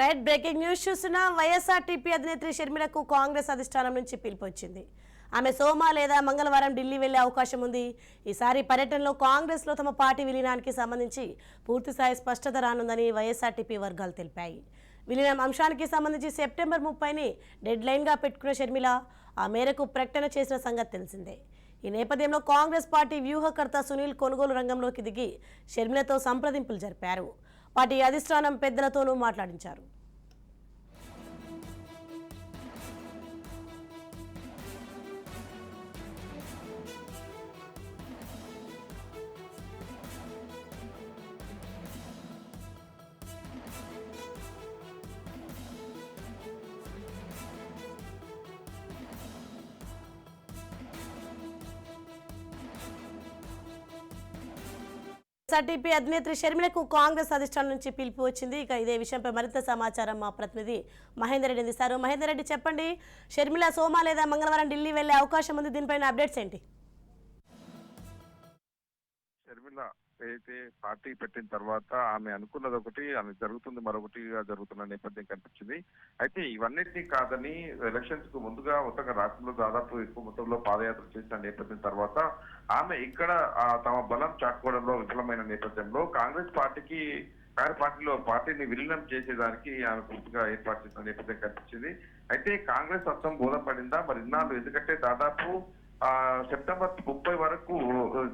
Right breaking news చూసిన YSRTP అధినేత్రి షర్మిలకు కాంగ్రెస్ అధిష్టానం నుంచి పిలుపు వచ్చింది ఆమె సోమ లేదా మంగళవారం ఢిల్లీ వెళ్ళే అవకాశం ఉంది. ఈసారి పర్యటనలో కాంగ్రెస్లో తమ పార్టీ విలీనానికి సంబంధించి పూర్తిస్థాయి స్పష్టత రానుందని వైఎస్ఆర్టీపీ వర్గాలు తెలిపాయి. విలీనం అంశానికి సంబంధించి సెప్టెంబర్ ముప్పైని డెడ్ లైన్గా పెట్టుకున్న షర్మిల ఆ మేరకు ప్రకటన చేసిన సంగతి తెలిసిందే. ఈ నేపథ్యంలో కాంగ్రెస్ పార్టీ వ్యూహకర్త సునీల్ కొనుగోలు రంగంలోకి దిగి షర్మిలతో సంప్రదింపులు జరిపారు. పార్టీ అధిష్టానం పెద్దలతోనూ మాట్లాడించారు. ఎస్ఆర్టీపీ అధినేత్రి షర్మిలకు కాంగ్రెస్ అధిష్టానం నుంచి పిలుపు వచ్చింది. ఇక ఇదే విషయంపై మరింత సమాచారం మా ప్రతినిధి మహేందర్ రెడ్డి అందిస్తారు. మహేందర్ రెడ్డి చెప్పండి. షర్మిల సోమ లేదా మంగళవారం ఢిల్లీ వెళ్ళే అవకాశం ఉంది. దీనిపైన అప్డేట్స్ ఏంటి? షర్మిల అయితే పార్టీ పెట్టిన తర్వాత ఆమె అనుకున్నది ఒకటి ఆమె జరుగుతుంది మరొకటిగా జరుగుతున్న నేపథ్యం కనిపించింది. అయితే ఇవన్నిటినీ కాదని ఎలక్షన్స్కు ముందుగా ఉత్తగా రాష్ట్రంలో దాదాపు ఎక్కువ మొత్తంలో పాదయాత్ర చేసిన నేపథ్యం తర్వాత ఆమె ఇక్కడ తమ చాటుకోవడంలో విఫలమైన నేపథ్యంలో కాంగ్రెస్ పార్టీకి కాంగ్రెస్ పార్టీలో పార్టీని విలీనం చేసేదానికి ఆమె పూర్తిగా ఏర్పాటు చేసిన నేపథ్యం కనిపించింది. అయితే కాంగ్రెస్ అర్థం బోధపడిందా? మరి ఇన్నాళ్ళు ఎందుకంటే దాదాపు ఆ సెప్టెంబర్ ముప్పై వరకు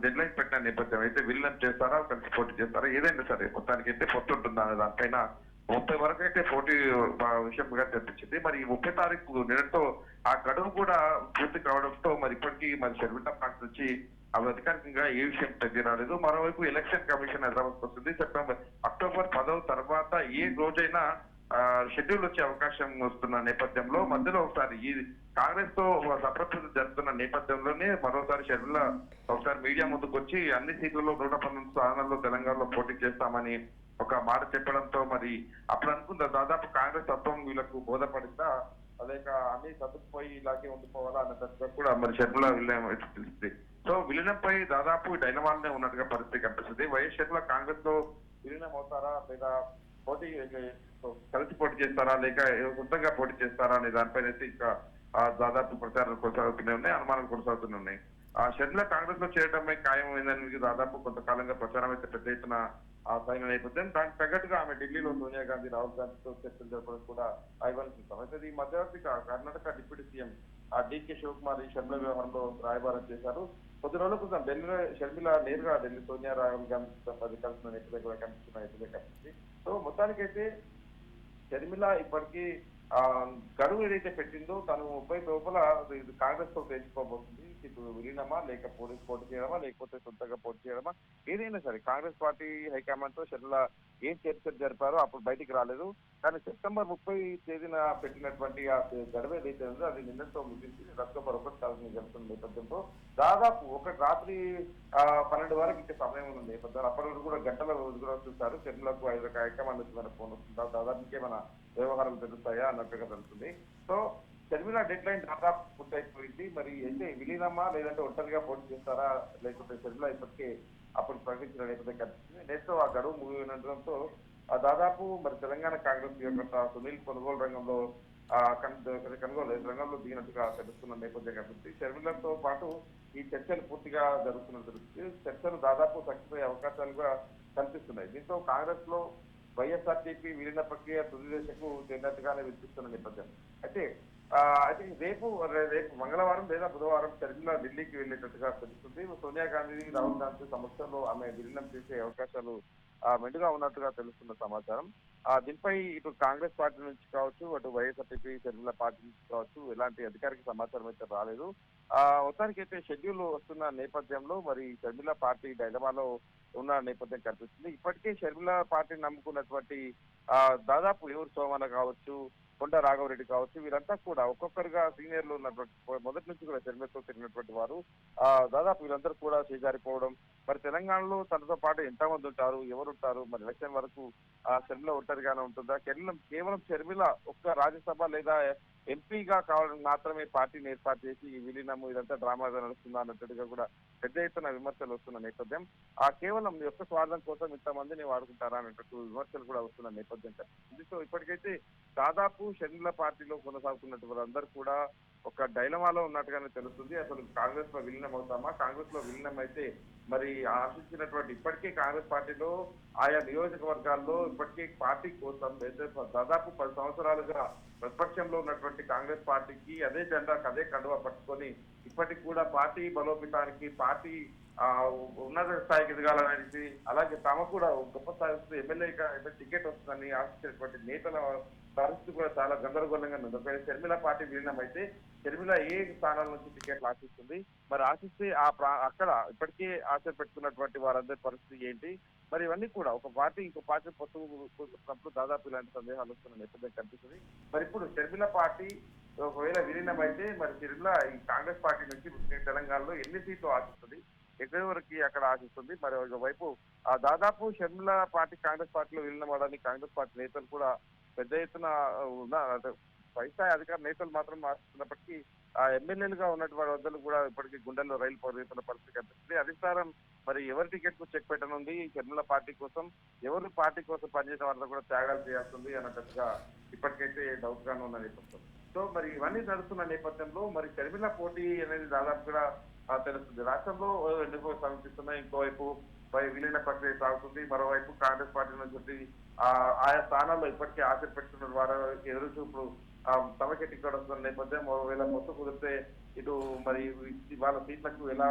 డెడ్ లైన్ పెట్టిన నేపథ్యం అయితే విలీనం చేస్తారా కలిసి పోటీ చేస్తారా? ఏదైనా సరే మొత్తానికి అయితే పొత్తు ఉంటుందా దానిపైన ముప్పై వరకు అయితే పోటీ ఆ, విషయంగా తెప్పించింది మరి ఈ ముప్పై తారీఖు నిన్నతో ఆ గడువు కూడా పూర్తి కావడంతో మరి ఇప్పటికీ మరి షర్మిల పార్టీ నుంచి అవి అధికారికంగా ఏ విషయం తగ్గి రాలేదు. మరోవైపు ఎలక్షన్ కమిషన్ హైదరాబాద్ వస్తుంది. సెప్టెంబర్ అక్టోబర్ పదవ తర్వాత ఏ రోజైనా షెడ్యూల్ వచ్చే అవకాశం వస్తున్న నేపథ్యంలో మధ్యలో ఒకసారి ఈ కాంగ్రెస్తో సప్రస్తులు జరుగుతున్న నేపథ్యంలోనే మరోసారి షర్మిల ఒకసారి మీడియా ముందుకు వచ్చి అన్ని సీట్లలో నూట పంతొమ్మిది స్థానాల్లో తెలంగాణలో పోటీ చేస్తామని ఒక మాట చెప్పడంతో మరి అప్పుడు అనుకుందా? దాదాపు కాంగ్రెస్ తత్వం వీళ్ళకు బోధపడిందా? లేక అన్ని సర్దుకుపోయి ఇలాగే ఉండిపోవాలా అన్న దశగా కూడా మరి షర్మిల విలీనం తెలిసింది సో విలీనంపై దాదాపు డైనమాల్నే ఉన్నట్టుగా పరిస్థితి కనిపిస్తుంది. వైఎస్ షర్మిల కాంగ్రెస్లో విలీనం అవుతారా లేదా పోటీ కలిసి పోటీ చేస్తారా లేక సొంతంగా పోటీ చేస్తారా అనే దానిపైన అయితే ఇంకా దాదాపు ప్రచారాలు కొనసాగుతూనే ఉన్నాయి అనుమానాలు కొనసాగుతూనే ఉన్నాయి. ఆ షర్మిల కాంగ్రెస్లో చేరడమే ఖాయమైందని దాదాపు కొంతకాలంగా ప్రచారం అయితే పెద్ద ఎత్తున ఆ నేపథ్యం దానికి తగ్గట్టుగా ఆమె ఢిల్లీలో సోనియా గాంధీ రాహుల్ గాంధీతో చర్చలు జరపడం కూడా ఆహ్వానిస్తాం అయితే ఈ మధ్యవర్తి కర్ణాటక డిప్యూటీ సీఎం ఆ డీకే శివకుమార్ ఈ షర్మిల వ్యవహారంలో రాయబారం చేశారు. కొద్ది రోజుల క్రితం ఢిల్లీలో షర్మిల నేరుగా ఢిల్లీ సోనియా రాహుల్ గాంధీ అది కలిసిన నేపథ్యం దగ్గర కనిపిస్తున్న నేపథ్యం కనిపిస్తుంది సో మొత్తానికైతే షర్మిల ఇప్పటికీ గడువు ఏదైతే పెట్టిందో తను ముప్పై లోపల ఇది కాంగ్రెస్తో తెలుసుకోబోతుంది ఇప్పుడు విలీనమా లేక పోలీస్ పోటీ చేయడమా? లేకపోతే సొంతంగా పోటీ చేయడమా? ఏదైనా సరే కాంగ్రెస్ పార్టీ హైకమాండ్తో షర్మిల ఏం చర్చలు జరిపారో అప్పుడు బయటికి రాలేదు. కానీ సెప్టెంబర్ ముప్పై తేదీన పెట్టినటువంటి ఆ గడువు ఏదైతే ఉందో అది నిన్నతో ముగించి అక్టోబర్ ఒకటి తారీఖు జరుగుతున్న నేపథ్యంతో దాదాపు ఒక రాత్రి పన్నెండు వరకు ఇచ్చే సమయం ఉన్న నేపథ్యంలో అప్పటి వరకు కూడా గంటల రోజు కూడా చూస్తారు షర్మిలకు ఐదు హైకమాండ్ నుంచి మన ఫోన్ వస్తుంది? దాదాపు ఇంకేమైనా వ్యవహారాలు జరుగుతాయా అన్నట్టుగా తెలుస్తుంది. సో షర్మిల డెడ్ లైన్ దాదాపు పూర్తయిపోయింది. మరి అయితే విలీనమా లేదంటే ఒంటరిగా పోటీ చేస్తారా లేకపోతే షర్మిల ఇప్పటికే అప్పుడు ప్రకటించిన నేపథ్యం కనిపిస్తుంది నెక్స్ట్ ఆ గడువు ముగినంతో దాదాపు మరి తెలంగాణ కాంగ్రెస్ యొక్క సునీల్ కొనుగోలు రంగంలో కనుగోలు రంగంలో దిగినట్టుగా తెలుస్తున్న నేపథ్యం కనిపిస్తుంది షర్మిలతో పాటు ఈ చర్చలు పూర్తిగా జరుగుతున్నట్టు తెలుస్తుంది. చర్చలు దాదాపు సక్సెస్ అయ్యే అవకాశాలు కూడా కనిపిస్తున్నాయి. దీంతో కాంగ్రెస్లో వైఎస్ఆర్టీపీ విలీన ప్రక్రియ తుది దశకు చెందినట్టుగానే వినిపిస్తున్న నేపథ్యం. అయితే ఐ అయితే రేపు రేపు మంగళవారం లేదా బుధవారం షర్మిల ఢిల్లీకి వెళ్ళేటట్టుగా తెలుస్తుంది. సోనియా గాంధీ రాహుల్ గాంధీ సమస్యలో ఆమె విలీనం చేసే అవకాశాలు మెండుగా ఉన్నట్టుగా తెలుస్తున్న సమాచారం. దీనిపై ఇటు కాంగ్రెస్ పార్టీ నుంచి కావచ్చు అటు వైఎస్ఆర్టీపీ షర్మిల పార్టీ నుంచి కావచ్చు ఎలాంటి అధికారిక సమాచారం అయితే రాలేదు. మొత్తానికి అయితే షెడ్యూల్ వస్తున్న నేపథ్యంలో మరి షర్మిల పార్టీ డైలమాలో ఉన్న నేపథ్యం కనిపిస్తుంది. ఇప్పటికే షర్మిల పార్టీని నమ్ముకున్నటువంటి దాదాపు ఎవరు సోమన కావచ్చు కొండ రాఘవరెడ్డి కావచ్చు వీరంతా కూడా ఒక్కొక్కరుగా సీనియర్లు ఉన్నటువంటి మొదటి నుంచి కూడా షర్మిలతో తిరిగినటువంటి వారు. దాదాపు వీరందరూ కూడా చేజారిపోవడం మరి తెలంగాణలో తనతో పాటు ఎంతమంది ఉంటారు ఎవరుంటారు మరి ఎలక్షన్ వరకు ఆ షర్మిల ఒంటరిగానే ఉంటుందా? కేవలం కేవలం షర్మిల ఒక్క రాజ్యసభ లేదా ఎంపీగా కావడం మాత్రమే పార్టీని ఏర్పాటు చేసి ఈ విలీనము ఇదంతా డ్రామాగా నడుస్తుందా అన్నట్టుగా కూడా పెద్ద ఎత్తున విమర్శలు వస్తున్న నేపథ్యం. ఆ కేవలం యొక్క స్వార్థం కోసం ఇంతమందిని వాడుకుంటారా అన్నట్టు విమర్శలు కూడా వస్తున్న నేపథ్యం. కనిపిస్తుంది ఇప్పటికైతే దాదాపు షర్మిల పార్టీలో కొనసాగుతున్నట్టు వారందరూ కూడా ఒక డైలమాలో ఉన్నట్టుగానే తెలుస్తుంది. అసలు కాంగ్రెస్లో విలీనం అవుతామా కాంగ్రెస్లో విలీనం అయితే మరి ఆశించినటువంటి ఇప్పటికే కాంగ్రెస్ పార్టీలో ఆయా నియోజకవర్గాల్లో ఇప్పటికే పార్టీ కోసం అయితే దాదాపు పది సంవత్సరాలుగా ప్రతిపక్షంలో ఉన్నటువంటి కాంగ్రెస్ పార్టీకి అదే జెండాకు అదే కండువా పట్టుకొని ఇప్పటికి కూడా పార్టీ బలోపేతానికి పార్టీ ఆ ఉన్నత స్థాయికి ఎదగాలనేసి అలాగే తాము కూడా గొప్ప స్థాయి ఎమ్మెల్యేగా ఎమ్మెల్యేగా టికెట్ వస్తుందని ఆశించినటువంటి నేతల పరిస్థితి కూడా చాలా గందరగోళంగా ఉంది. ఒకవేళ షర్మిల పార్టీ విలీనం అయితే షర్మిల ఏ స్థానాల నుంచి టికెట్లు ఆశిస్తుంది మరి ఆశిస్తే ఆ ప్రా అక్కడ ఇప్పటికే ఆశ పెట్టుకున్నటువంటి వారందరి పరిస్థితి ఏంటి? మరి ఇవన్నీ కూడా ఒక పార్టీ ఇంకో పార్టీ పొత్తు దాదాపు ఇలాంటి సందేహాలు వస్తున్న నేపథ్యం కనిపిస్తుంది. మరి ఇప్పుడు షర్మిల పార్టీ ఒకవేళ విలీనం అయితే మరి షర్మిల ఈ కాంగ్రెస్ పార్టీ నుంచి తెలంగాణలో ఎన్ని సీట్లు ఆశిస్తుంది? ఎక్కడి వరకు అక్కడ ఆశిస్తుంది? మరి ఒకవైపు ఆ దాదాపు షర్మిల పార్టీ కాంగ్రెస్ పార్టీలో విలీనం అవడానికి కాంగ్రెస్ పార్టీ నేతలు కూడా పెద్ద ఎత్తున ఉన్న అధికార నేతలు మాత్రం ఆశిస్తున్నప్పటికీ ఆ ఎమ్మెల్యేలుగా ఉన్నటువంటి వద్దలు కూడా ఇప్పటికీ గుండెల్లో రైలు పరిగెత్తున్న పరిస్థితి కనిపిస్తుంది. అధికారం మరి ఎవరి టికెట్కు చెక్ పెట్టనుంది? షర్మిల పార్టీ కోసం ఎవరు పార్టీ కోసం పనిచేసిన వారితో కూడా త్యాగాలు చేయాల్సింది అన్నట్టుగా ఇప్పటికైతే డౌట్ గానే ఉన్న నేపథ్యం సో మరి ఇవన్నీ నడుస్తున్న నేపథ్యంలో మరి షర్మిల పోటీ అనేది దాదాపు కూడా తెలుస్తుంది. రాష్ట్రంలో ఎందుకు సమీపిస్తున్నాయి ఇంకోవైపు పై విలీన ప్రక్రియ సాగుతుంది. మరోవైపు కాంగ్రెస్ పార్టీ నుంచి ఆ ఆయా స్థానాల్లో ఇప్పటికే ఆశ పెట్టుకున్న వారు ఎదురు చూపుడు ఆ, టికెట్ నేపథ్యం ఒకవేళ మొత్తం కుదిరితే ఇటు మరి వాళ్ళ సీట్లకు ఎలా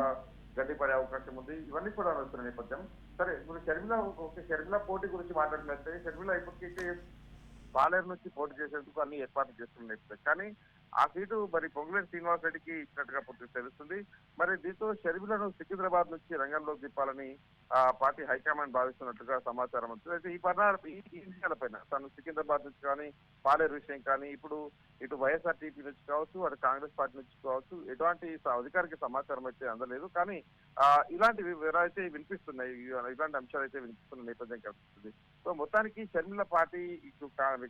గట్టిపడే అవకాశం ఉంది? ఇవన్నీ కూడా వస్తున్న నేపథ్యం. సరే ఇప్పుడు షర్మిల ఒక షర్మిల పోటీ గురించి మాట్లాడినట్లయితే షర్మిల ఇప్పటికైతే పాలేరు నుంచి పోటీ చేసేందుకు అన్ని ఏర్పాట్లు చేస్తున్నాయి. కానీ ఆ సీటు మరి పొంగులేటి శ్రీనివాస్ రెడ్డికి ఇచ్చినట్టుగా పూర్తి తెలుస్తుంది. మరి దీంతో షర్మిలను సికింద్రాబాద్ నుంచి రంగంలోకి దింపాలని ఆ పార్టీ హైకమాండ్ భావిస్తున్నట్టుగా సమాచారం వచ్చింది అయితే ఈ పరిణామ ఈ విషయాలపైన తను సికింద్రాబాద్ నుంచి కానీ పాలేరు విషయం కానీ ఇప్పుడు ఇటు వైఎస్ఆర్ టీపీ నుంచి కావచ్చు అటు కాంగ్రెస్ పార్టీ నుంచి కావచ్చు ఎటువంటి అధికారికి అధికారిక సమాచారం అయితే అందలేదు. కానీ ఇలాంటివి ఇలాంటి వివరాలు అయితే వినిపిస్తున్నాయి. ఇలాంటి అంశాలు అయితే వినిపిస్తున్న నేపథ్యం కనిపిస్తుంది. సో మొత్తానికి షర్మిల పార్టీ ఇటు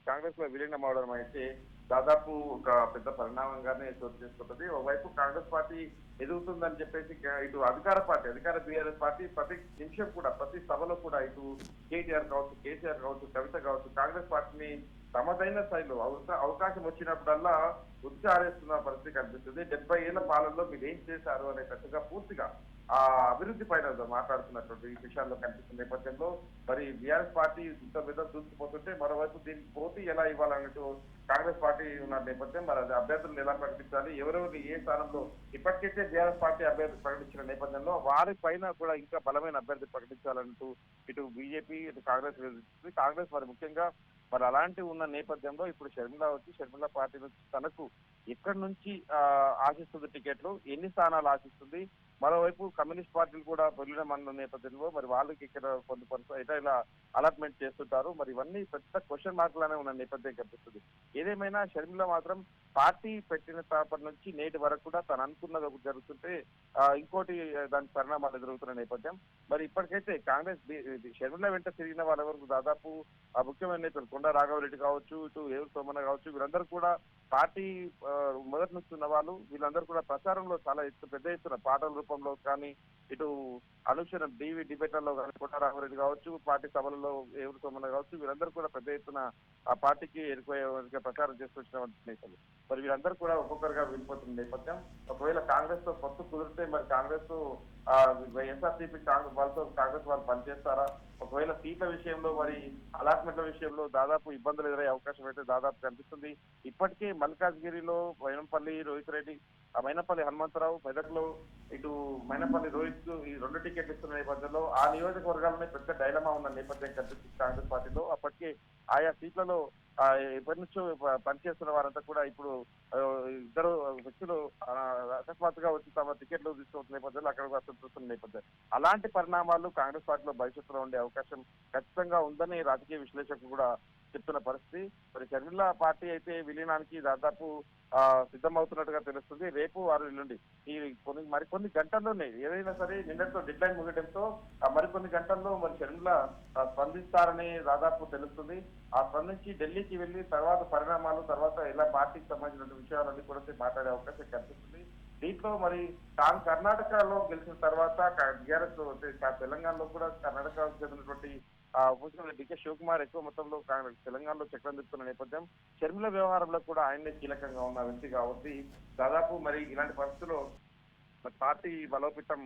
కాంగ్రెస్లో విలీనం అవడం అయితే దాదాపు ఒక పెద్ద పరిణామంగానే చోటు చేసుకుంటుంది. ఒకవైపు కాంగ్రెస్ పార్టీ ఎదుగుతుందని చెప్పేసి ఇటు అధికార పార్టీ అధికార బీఆర్ఎస్ పార్టీ ప్రతి నిమిషం కూడా ప్రతి సభలో కూడా ఇటు కేటీఆర్ కావచ్చు కేసీఆర్ కావచ్చు కవిత కావచ్చు కాంగ్రెస్ పార్టీని తమదైన స్థాయిలో అవకా- అవకాశం వచ్చినప్పుడల్లా ఉచ్చారేస్తున్న పరిస్థితి కనిపిస్తుంది. డెబ్బై ఏళ్ళ పాలనలో మీరు ఏం చేశారు అనేటట్టుగా పూర్తిగా ఆ అభివృద్ధి పైన మాట్లాడుతున్నటువంటి విషయాల్లో కనిపిస్తున్న నేపథ్యంలో మరి బీఆర్ఎస్ పార్టీ ఇంత పెద్ద దూసుకుపోతుంటే మరోవైపు దీనికి పోటీ ఎలా ఇవ్వాలన్నట్టు కాంగ్రెస్ పార్టీ ఉన్న నేపథ్యం మరి అది అభ్యర్థులను ఎలా ప్రకటించాలి ఎవరెవరు ఏ స్థానంలో ఇప్పటికైతే బీఆర్ఎస్ పార్టీ అభ్యర్థి ప్రకటించిన నేపథ్యంలో వారి పైన కూడా ఇంకా బలమైన అభ్యర్థి ప్రకటించాలంటూ ఇటు బీజేపీ ఇటు కాంగ్రెస్ విధిస్తుంది. కాంగ్రెస్ మరి ముఖ్యంగా మరి అలాంటి ఉన్న నేపథ్యంలో ఇప్పుడు షర్మిల వచ్చి షర్మిల పార్టీ నుంచి తనకు ఎక్కడి నుంచి ఆశిస్తుంది టికెట్లు ఎన్ని స్థానాలు ఆశిస్తుంది. మరోవైపు కమ్యూనిస్ట్ పార్టీలు కూడా వెళ్ళడం అన్న నేపథ్యంలో మరి వాళ్ళకి ఇక్కడ కొన్ని పర్స ఇలా అలాట్మెంట్ చేస్తుంటారు. మరి ఇవన్నీ పెద్ద క్వశ్చన్ మార్కులనే ఉన్న నేపథ్యం కనిపిస్తుంది. ఏదేమైనా షర్మిల మాత్రం పార్టీ పెట్టిన తాపటి నుంచి నేటి వరకు కూడా తను అనుకున్నది ఒకటి జరుగుతుంటే ఇంకోటి దాని పరిణామాలు ఎదురవుతున్న నేపథ్యం. మరి ఇప్పటికైతే కాంగ్రెస్ షర్మిల వెంట తిరిగిన వాళ్ళ వరకు దాదాపు ఆ ముఖ్యమైన నేతలు కొండ రాఘవరెడ్డి కావచ్చు ఇటు ఏరు సోమన్న కావచ్చు వీరందరూ కూడా పార్టీ మొదటి నుంచి ఉన్న వాళ్ళు వీళ్ళందరూ కూడా ప్రచారంలో చాలా ఎత్తు పెద్ద ఎత్తున పాటల రూపంలో కానీ ఇటు అనుక్షణం డీవీ డిబేట్లలో కానీ కొండ కావచ్చు పార్టీ సభలలో ఏరు సోమన్న కావచ్చు వీళ్ళందరూ కూడా పెద్ద ఎత్తున ఆ పార్టీకి ఎరుకోయే ప్రచారం చేసుకొచ్చిన నేతలు. మరి వీరందరూ కూడా ఒక్కొక్కరుగా వెళ్ళిపోతున్న నేపథ్యం. ఒకవేళ కాంగ్రెస్తో పొత్తు కుదిరితే మరి కాంగ్రెస్ ఎస్ఆర్సీపీ కాంగ్రెస్ వాళ్ళతో కాంగ్రెస్ వాళ్ళు పనిచేస్తారా? ఒకవేళ సీట్ల విషయంలో మరి అలాట్మెంట్ల విషయంలో దాదాపు ఇబ్బందులు ఎదురయ్యే అవకాశం అయితే దాదాపు కనిపిస్తుంది. ఇప్పటికే మల్కాజ్గిరిలో వైనంపల్లి రోహిత్ రెడ్డి ఆ మైనపల్లి హనుమంతరావు మెదక్లో ఇటు మైనపల్లి రోహిత్ ఈ రెండు టికెట్లు ఇస్తున్న నేపథ్యంలో ఆ నియోజకవర్గాలనే పెద్ద డైలమా ఉన్న నేపథ్యం కనిపిస్తుంది కాంగ్రెస్ పార్టీలో. అప్పటికే ఆయా సీట్లలో ఎప్పటి నుంచో పనిచేస్తున్న వారంతా కూడా ఇప్పుడు ఇద్దరు వ్యక్తులు అకస్మాత్తుగా వచ్చి తమ టికెట్లు తీసుకోవచ్చు నేపథ్యంలో అక్కడ వస్తు చూస్తున్న నేపథ్యం. అలాంటి పరిణామాలు కాంగ్రెస్ పార్టీలో భవిష్యత్తులో ఉండే అవకాశం ఖచ్చితంగా ఉందని రాజకీయ విశ్లేషకులు కూడా చెప్తున్న పరిస్థితి. మరి షర్మిల పార్టీ అయితే విలీనానికి దాదాపు ఆ, సిద్ధమవుతున్నట్టుగా తెలుస్తుంది. రేపు వారు ఎల్లుండి ఈ కొన్ని మరికొన్ని గంటల్లోనే ఏదైనా సరే నిన్నటితో డెడ్ లైన్ మరికొన్ని గంటల్లో మరి షర్మిల స్పందిస్తారని దాదాపు తెలుస్తుంది. ఆ స్పందించి ఢిల్లీకి వెళ్ళి తర్వాత పరిణామాలు తర్వాత ఎలా పార్టీకి సంబంధించిన విషయాలన్నీ కూడా మాట్లాడే అవకాశం కనిపిస్తుంది. దీంట్లో మరి తాను కర్ణాటకలో గెలిచిన తర్వాత టీఆర్ఎస్ తెలంగాణలో కూడా కర్ణాటక జరిగినటువంటి ఆ ముఖ్యమంత్రి డికే శివకుమార్ ఎక్కువ మొత్తంలో కాంగ్రెస్ తెలంగాణలో చక్రం తిప్పుతున్న నేపథ్యం షర్మిల వ్యవహారంలో కూడా ఆయనే కీలకంగా ఉన్న వ్యక్తి కాబట్టి దాదాపు మరి ఇలాంటి పరిస్థితుల్లో పార్టీ బలోపేతం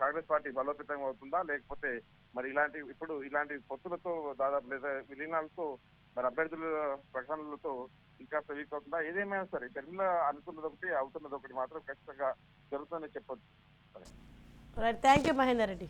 కాంగ్రెస్ పార్టీ బలోపేతం అవుతుందా? లేకపోతే మరి ఇలాంటి ఇప్పుడు ఇలాంటి పొత్తులతో దాదాపు లేదా విలీనాలతో మరి అభ్యర్థుల ప్రకటనలతో ఇంకా వీక్ అవుతుందా ఏదేమైనా సరే షర్మిల అనుకున్నది ఒకటి అవుతున్నది ఒకటి మాత్రం ఖచ్చితంగా జరుగుతుందని చెప్పొచ్చు. Right thank you Mahender Reddy